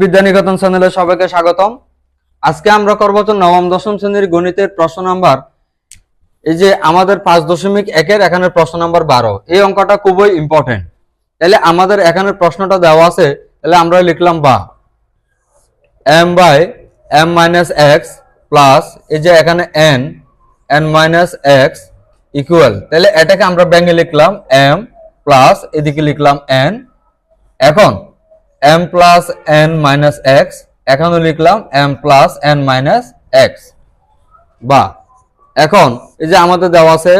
বিদ্যানিকেতন চ্যানেলে সবাইকে স্বাগতম। আজকে আমরা করব নবম, দশম শ্রেণির গণিতের প্রশ্ন নাম্বার, এই যে আমাদের পাঁচ দশমিক একের এখানে প্রশ্ন নাম্বার বারো। এই অঙ্কটা খুবই ইম্পর্টেন্ট তাহলে আমাদের এখানে প্রশ্নটা দেওয়া আছে, তাহলে আমরা লিখলাম বা। M by M minus X plus এই যে এখানে N N minus X equal তাহলে এটাকে আমরা ব্যাঙ্গে লিখলাম এম প্লাস এদিকে লিখলাম এন এখন M plus N minus X এখানেও লিখলাম M plus N minus X বা, এখন এই যে আমাদের দেওয়া আছে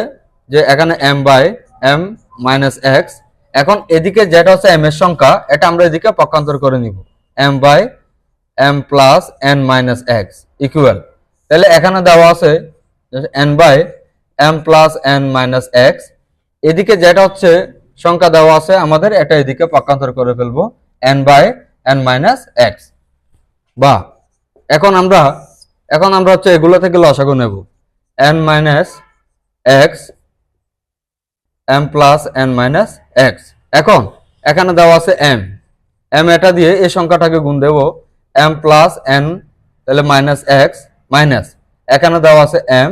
যে এখানে M by M minus X এখন এদিকে যেটা হচ্ছে এম এর সংখ্যা, এটা আমরা এদিকে পক্ষান্তর করে নিব। M by M plus N minus X equal তাহলে এখানে দেওয়া আছে N by M plus N minus X এদিকে যেটা হচ্ছে সংখ্যা দেওয়া আছে, আমাদের এটা এদিকে পক্ষান্তর করে ফেলব। N by N minus X বা এখন আমরা এখন আমরা হচ্ছে এগুলো থেকে লসাগু নেব। N minus X M plus N minus X এখন, এখানে দেওয়া আছে এম এম এটা দিয়ে এই সংখ্যাটাকে গুণ দেব। এম প্লাস এন তাহলে মাইনাস এক্স মাইনাস এখানে দেওয়া আছে এম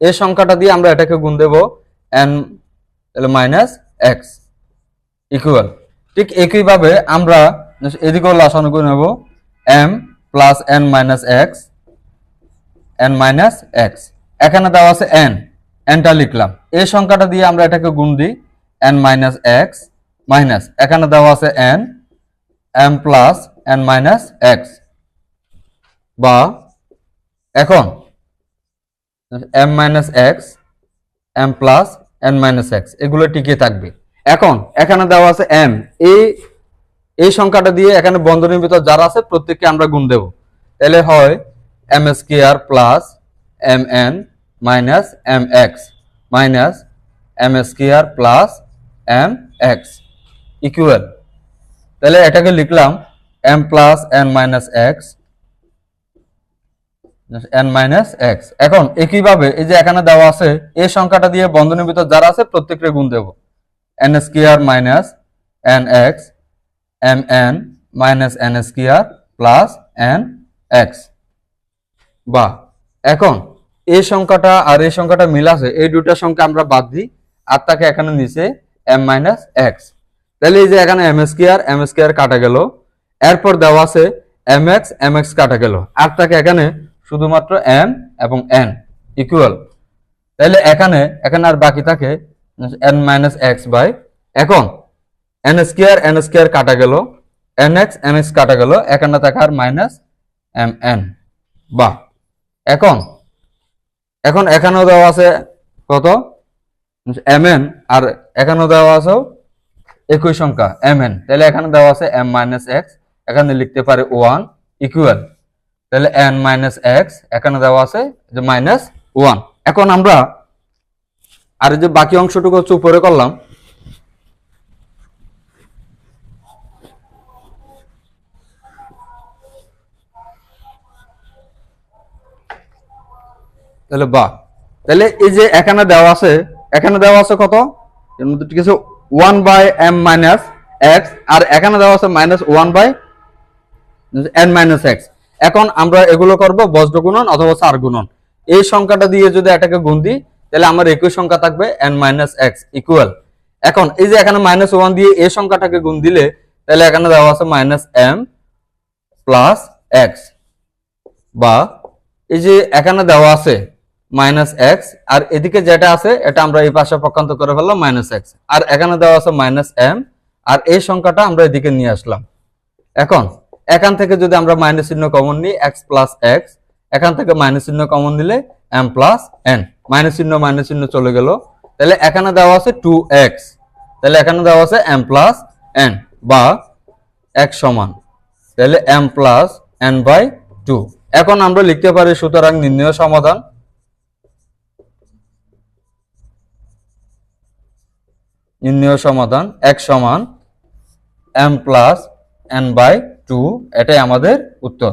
এই সংখ্যাটা দিয়ে আমরা এটাকে গুণ দেব। এন তাহলে মাইনাস এক্স ইকুয়াল ঠিক একইভাবে আমরা এদিকেও লাসানো করে নেব M plus N minus X N minus X এখানে দেওয়া আছে এন এনটা লিখলাম। এই সংখ্যাটা দিয়ে আমরা এটাকে গুণ দিই এন মাইনাস এক্স মাইনাস এখানে দেওয়া আছে N M plus N minus X বা এখন M minus X M plus N minus X এগুলো টিকে থাকবে। এখন, এখানে দেওয়া আছে এম এই এই সংখ্যাটা দিয়ে এখানে বন্ধনীর ভিতর যারা আছে, প্রত্যেককে আমরা গুণ দেব। তাহলে হয় M square plus M N minus M X minus M square plus M X equal তাহলে এটাকে লিখলাম M plus N minus X N minus X এখন, একইভাবে এই যে এখানে দেওয়া আছে, এই সংখ্যাটা দিয়ে বন্ধনীর ভিতর যারা আছে, প্রত্যেককে গুণ দেব। N square minus N X M N minus N square plus N X বা, এখন এই সংখ্যাটা আর এই সংখ্যাটা মিল আছে, এই দুটা সংখ্যা আমরা বাদ দিই, আর তাকে এখানে নিচে এম মাইনাস এক্স তাহলে এই যে এখানে এম স্কোয়ার এম স্কোয়ার কাটা গেল, এরপর দেওয়া আছে এম এক্স এম এক্স কাটা গেল, আর তাকে এখানে শুধুমাত্র এম এবং এন ইকুয়াল তাহলে এখানে এখানে আর বাকি থাকে এন মাইনাস এক্স বাই এখন এন স্কোয়ার এন স্কোয়ার কাটা গেল এন এক্স এন এক্স কাটা গেল এখানে থাকে আর মাইনাস এম এন বা এখন এখন এখানেও দেওয়া আছে কত? এম এন আর এখানেও দেওয়া আছে একই সংখ্যা এম এন তাহলে এখানে দেওয়া আছে এম মাইনাস এক্স এখানে লিখতে পারে ওয়ান ইকুয়াল তাহলে এন মাইনাস এক্স এখানে দেওয়া আছে যে মাইনাস ওয়ান এখন আমরা আর যে বাকি অংশটুকু হচ্ছে উপরে করলাম। তাহলে বা, তাহলে এই যে এখানে দেওয়া আছে, এখানে দেওয়া আছে কত? এর মধ্যে ঠিক আছে one by M minus X আর এখানে দেওয়া আছে minus one by N minus X এখন আমরা এগুলো করব বজ্র গুণন অথবা চার গুণন এই সংখ্যাটা দিয়ে যদি এটাকে গুণ দিই তাহলে আমার একই সংখ্যা থাকবে এন মাইনাস এক্স ইকুয়াল এখন এই যে এখানে মাইনাস ওয়ান দিয়ে এই সংখ্যাটাকে গুণ দিলে, তাহলে এখানে দেওয়া আছে মাইনাস এম প্লাস এক্স বা এই যে এখানে দেওয়া আছে মাইনাস এক্স আর এদিকে যেটা আছে, এটা আমরা এই পাশে পক্ষান্ত করে ফেললাম মাইনাস এক্স আর এখানে দেওয়া আছে মাইনাস এম আর এই সংখ্যাটা আমরা এদিকে নিয়ে আসলাম। এখন, এখান থেকে যদি আমরা মাইনাস চিহ্ন কমন নিই এক্স প্লাস এক্স এখান থেকে মাইনাস চিহ্ন কমন দিলে এম প্লাস এন মাইনাস চিহ্ন মাইনাস চিহ্ন চলে গেল। তাহলে এখানে দেওয়া আছে টু এক্স তাহলে এখানে দেওয়া আছে এম প্লাস এন বা এক সমান। তাহলে M plus N by two এখন আমরা লিখতে পারি সুতরাং নির্ণয় সমাধান। নির্ণয় সমাধান এক সমান M plus N by two এটাই আমাদের উত্তর।